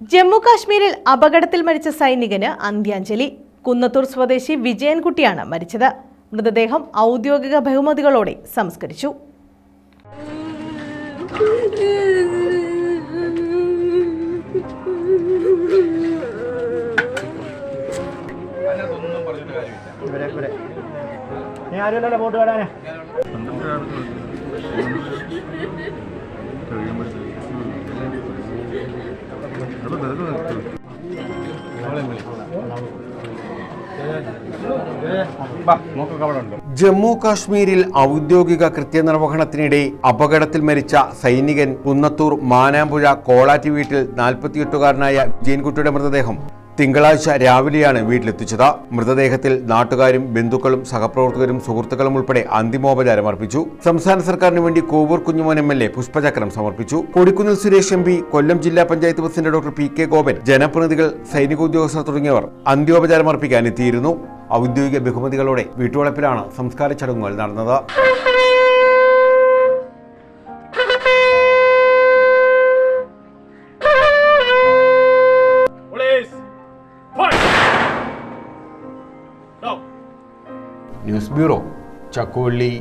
ജമ്മു കാശ്മീരിൽ അപകടത്തിൽ മരിച്ച സൈനികന് അന്ത്യാഞ്ജലി. കുന്നത്തൂർ സ്വദേശി വിജയൻകുട്ടിയാണ് മരിച്ചത്. മൃതദേഹം ഔദ്യോഗിക ബഹുമതികളോടെ സംസ്കരിച്ചു. ഇവിടെ ജമ്മു കാശ്മീരിൽ ഔദ്യോഗിക കൃത്യനിർവഹണത്തിനിടെ അപകടത്തിൽ മരിച്ച സൈനികൻ കുന്നത്തൂർ മാനാമ്പുഴ കോളാറ്റി വീട്ടിൽ നാൽപ്പത്തിയെട്ടുകാരനായ ജീൻകുട്ടിയുടെ മൃതദേഹം തിങ്കളാഴ്ച രാവിലെയാണ് വീട്ടിലെത്തിച്ചത്. മൃതദേഹത്തിൽ നാട്ടുകാരും ബന്ധുക്കളും സഹപ്രവർത്തകരും സുഹൃത്തുക്കളും ഉൾപ്പെടെ അന്തിമോപചാരം അർപ്പിച്ചു. സംസ്ഥാന സർക്കാരിന് വേണ്ടി Kovoor Kunjumon M L A പുഷ്പചക്രം സമർപ്പിച്ചു. കൊടിക്കുന്നിൽ സുരേഷ് എം പി കൊല്ലം ജില്ലാ panchayat president doctor P K Gopan ജനപ്രതിനിധികൾ സൈനിക ഉദ്യോഗസ്ഥർ തുടങ്ങിയവർ അന്ത്യോപചാരം അർപ്പിക്കാൻ എത്തിയിരുന്നു. ഔദ്യോഗിക ബഹുമതികളോടെ വീട്ടുവളപ്പിലാണ് സംസ്കാര ചടങ്ങുകൾ നടന്നത്. News bureau Chakkuvalli